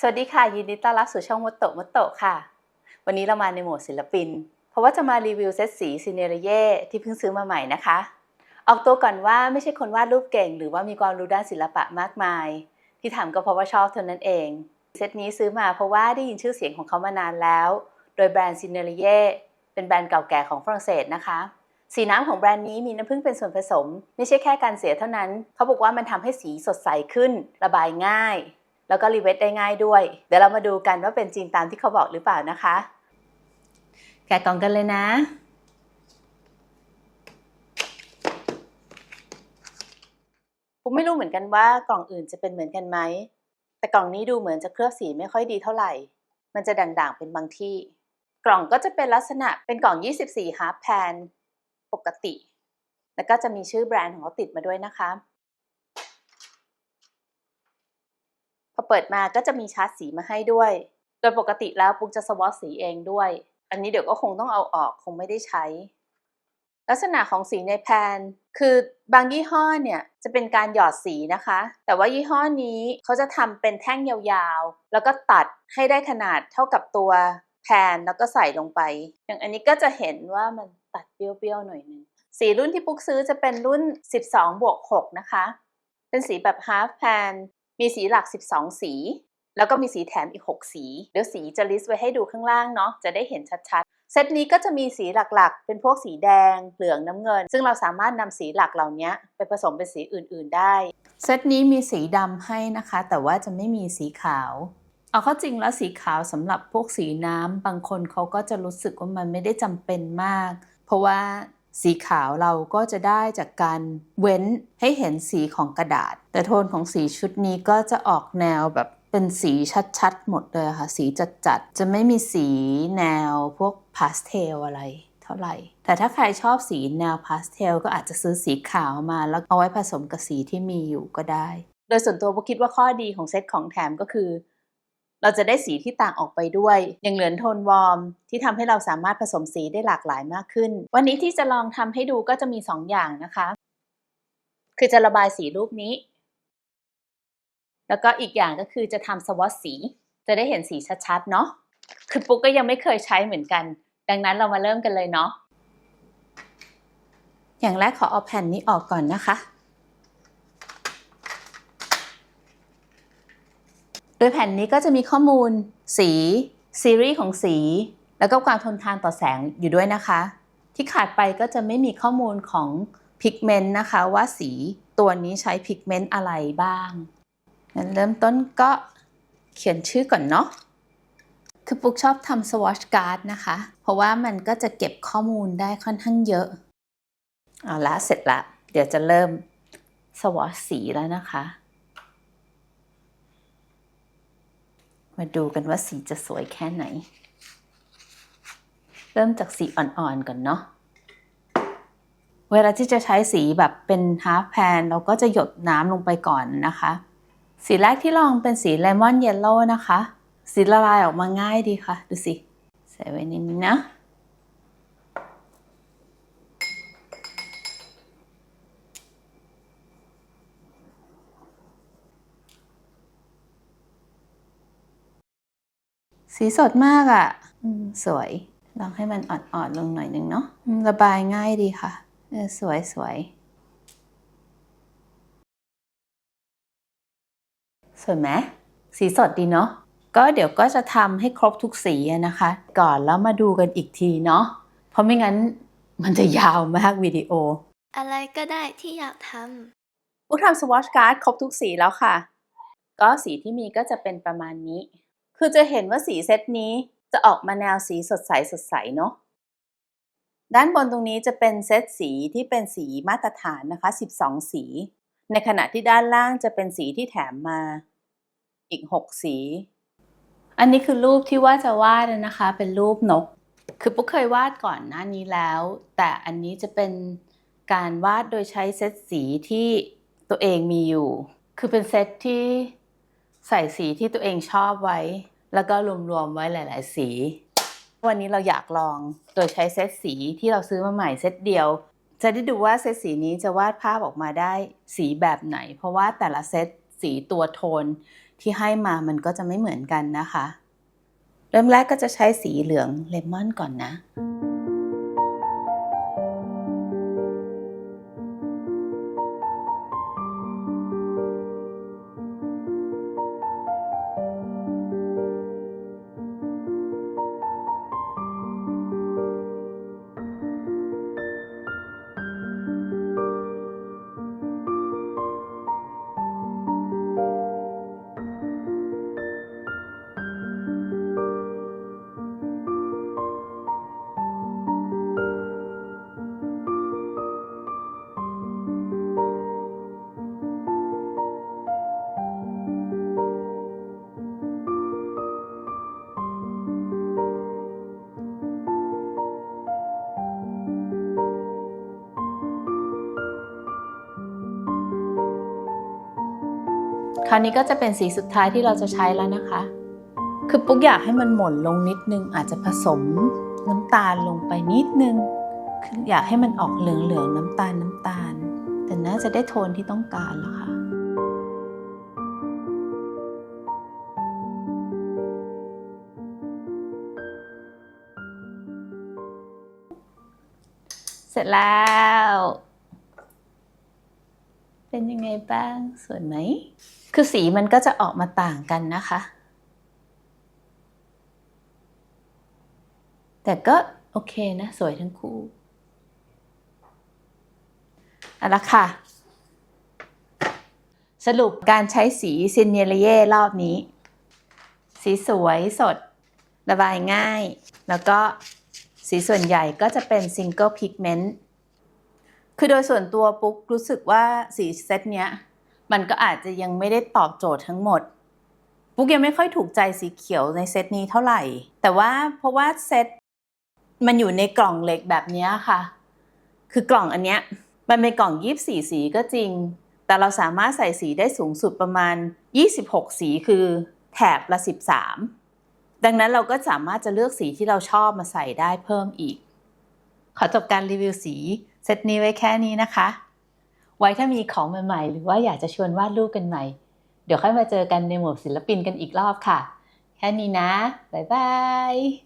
สวัสดีค่ะ ยินดีต้อนรับสู่ช่องมดโตะมดโตค่ะ วันนี้เรามาในโหมดศิลปิน เพราะว่าจะมารีวิวเซตสีซินเนเรเย่ที่เพิ่งซื้อมาใหม่นะคะ ออกตัวก่อนว่าไม่ใช่คนวาดรูปเก่ง หรือว่ามีความรู้ด้านศิลปะมากมาย ที่ทำก็เพราะว่าชอบเท่านั้นเอง เซตนี้ซื้อมาเพราะว่าได้ยินชื่อเสียงของเขามานานแล้ว โดยแบรนด์ซินเนเรเย่เป็นแบรนด์เก่าแก่ของฝรั่งเศสนะคะสีน้ำของแบรนด์นี้มีน้ำผึ้งเป็นส่วนผสม ไม่ใช่แค่การเสียเท่านั้น เขาบอกว่ามันทำให้สีสดใสขึ้น ระบายง่าย แล้วก็รีเวทได้ง่ายด้วย เดี๋ยวเรามาดูกันว่าเป็นจริงตามที่เขาบอกหรือเปล่านะคะ แกะกล่องกันเลยนะ ผมไม่รู้เหมือนกันว่ากล่องอื่นจะเป็นเหมือนกันไหม แต่กล่องนี้ดูเหมือนจะเคลือบสีไม่ค่อยดีเท่าไหร่ มันจะด่างๆเป็นบางที่ กล่องก็จะเป็นลักษณะเป็นกล่อง 24 half pan ปกติ แล้วก็จะมีชื่อแบรนด์ของเขาติดมาด้วยนะคะ พอเปิดมาก็จะมีชาร์ตสีมาให้ด้วย โดยปกติแล้วปุ๊กจะสวอตสีเองด้วย อันนี้เดี๋ยวก็คงต้องเอาออกคงไม่ได้ใช้ ลักษณะของสีในแพนคือบางยี่ห้อเนี่ยจะเป็นการหยอดสีนะคะ แต่ว่ายี่ห้อนี้เขาจะทำเป็นแท่งยาวๆ แล้วก็ตัดให้ได้ขนาดเท่ากับตัวแพนแล้วก็ใส่ลงไป อย่างอันนี้ก็จะเห็นว่ามันตัดเปรี้ยวๆหน่อยนึงสีรุ่นที่ปุ๊กซื้อจะเป็นรุ่น 12บวก6นะคะ เป็นสีแบบ half pan มีสีหลัก 12 สี แล้วก็มีสีแถมอีก 6 สี เดี๋ยวสีจะลิสต์ไว้ให้ดูข้างล่างเนาะ จะได้เห็นชัดๆ เซตนี้ก็จะมีสีหลักๆ เป็นพวกสีแดง เหลืองน้ำเงิน ซึ่งเราสามารถนำสีหลักเหล่านี้ไปผสมเป็นสีอื่นๆได้ เซตนี้มีสีดำให้นะคะ แต่ว่าจะไม่มีสีขาว เอาเข้าจริงแล้วสีขาวสำหรับพวกสีน้ำบางคนเขาก็จะรู้สึกว่ามันไม่ได้จำเป็นมาก เพราะว่า สีขาวเราก็จะได้จากการเว้นให้เห็นสีของกระดาษ แต่โทนของสีชุดนี้ก็จะออกแนวแบบเป็นสีชัดๆ หมดเลยค่ะ สีจัดๆ จะไม่มีสีแนวพวกพาสเทลอะไรเท่าไหร่ แต่ถ้าใครชอบสีแนวพาสเทลก็อาจจะซื้อสีขาวมาแล้วเอาไว้ผสมกับสีที่มีอยู่ก็ได้ โดยส่วนตัวพวกคิดว่าข้อดีของเซตของแถมก็คือ เราจะได้สีที่ต่างออกไปด้วย อยังเหลือโทนวอร์มที่ทำให้เราสามารถผสมสีได้หลากหลายมากขึ้น วันนี้ที่จะลองทำให้ดูก็จะมี 2 อย่างนะคะ คือจะระบายสีรูปนี้ แล้วก็อีกอย่างก็คือจะทำสวอตสี จะได้เห็นสีชัดๆเนาะคือปุ๊กก็ยังไม่เคยใช้เหมือนกัน ดังนั้นเรามาเริ่มกันเลยเนาะอย่างแรกขอเอาแผ่นนี้ออกก่อนนะคะ โดยแผ่นนี้ก็จะมีข้อมูล สีซีรีส์ของสี แล้วก็ความทนทานต่อแสงอยู่ด้วยนะคะ ที่ขาดไปก็จะไม่มีข้อมูลของพิกเมนต์นะคะว่าสีตัวนี้ใช้พิกเมนต์อะไรบ้างงั้นเริ่มต้นก็เขียนชื่อก่อนเนาะคือปุ๊กชอบทำสวอชการ์ดนะคะ เพราะว่ามันก็จะเก็บข้อมูลได้ค่อนข้างเยอะ เอาละเสร็จละ เดี๋ยวจะเริ่มสวอชสีแล้วนะคะ มาดูกันว่าสีจะสวยแค่ไหน เริ่มจากสีอ่อนๆก่อนเนาะเวลาที่จะใช้สีแบบเป็นฮาร์ฟแพนเราก็จะหยดน้ำลงไปก่อนนะคะ สีแรกที่ลองเป็นสีเลมอนเยลโล่นะคะ สีละลายออกมาง่ายดีค่ะ ดูสิ ใส่ไว้ในนี้นะ สีสดมากอะ่ะอืมสวย ลองให้มันอ่อนๆลงหน่อยนึงเนาะอืมระบายง่ายดีค่ะเออสวยสวยสวยไหมสีสดดีเนาะก็เดี๋ยวก็จะทำให้ครบทุกสีอะนะคะ ก่อนแล้วมาดูกันอีกทีเนาะเพราะไม่งั้นมันจะยาวมากวิดีโอ อะไรก็ได้ที่อยากทปุ๊กทำสวอชการ์ดครบทุกสีแล้วค่ะ ก็สีที่มีก็จะเป็นประมาณนี้ คือจะเห็นว่าสีเซตนี้จะออกมาแนวสีสดใสสดใสเนาะด้านบนตรงนี้จะเป็นเซตสีที่เป็นสีมาตรฐานนะคะ 12 สี ในขณะที่ด้านล่างจะเป็นสีที่แถมมาอีก 6 สี อันนี้คือรูปที่ว่าจะวาดนะคะ เป็นรูปนก คือปุ๊กเคยวาดก่อนหน้านี้แล้ว แต่อันนี้จะเป็นการวาดโดยใช้เซตสีที่ตัวเองมีอยู่ คือเป็นเซตที่ ใส่สีที่ตัวเองชอบไว้ แล้วก็รวมๆไว้หลาย ๆ สี วันนี้เราอยากลองโดยใช้เซตสีที่เราซื้อมาใหม่เซตเดียว จะได้ดูว่าเซตสีนี้จะวาดภาพออกมาได้สีแบบไหน เพราะว่าแต่ละเซตสีตัวโทนที่ให้มามันก็จะไม่เหมือนกันนะคะ เริ่มแรกก็จะใช้สีเหลืองเลมอนก่อนนะ คราวนี้ก็จะเป็นสีสุดท้ายที่เราจะใช้แล้วนะคะ คือปุ๊กอยากให้มันหม่นลงนิดนึง อาจจะผสมน้ำตาลลงไปนิดนึง คืออยากให้มันออกเหลืองๆน้ำตาลน้ำตาล แต่น่าจะได้โทนที่ต้องการแล้วค่ะเสร็จแล้ว เป็นยังไงบ้างสวยไหม คือสีมันก็จะออกมาต่างกันนะคะ แต่ก็โอเคนะ สวยทั้งคู่เอาละค่ะ สรุปการใช้สีซินเนเลียรอบนี้ สีสวยสด ระบายง่าย แล้วก็สีส่วนใหญ่ก็จะเป็นซิงเกิลพิกเมนต์ คือโดยส่วนตัวปุ๊กรู้สึกว่าสีเซตเนี้ยมันก็อาจจะยังไม่ได้ตอบโจทย์ทั้งหมด ปุ๊กยังไม่ค่อยถูกใจสีเขียวในเซตนี้เท่าไหร่ แต่ว่าเพราะว่าเซตมันอยู่ในกล่องเหล็กแบบเนี้ยค่ะ คือกล่องอันเนี้ยมันเป็นกล่อง24สีก็จริง แต่เราสามารถใส่สีได้สูงสุดประมาณ 26 สีคือแถบละ 13 ดังนั้นเราก็สามารถจะเลือกสีที่เราชอบมาใส่ได้เพิ่มอีก ขอจบการรีวิวสี เซตนี้ไว้แค่นี้นะคะ ไว้ถ้ามีของใหม่ๆ หรือว่าอยากจะชวนวาดรูปกันใหม่ เดี๋ยวค่อยมาเจอกันในหมวดศิลปินกันอีกรอบค่ะ แค่นี้นะ บ๊ายบาย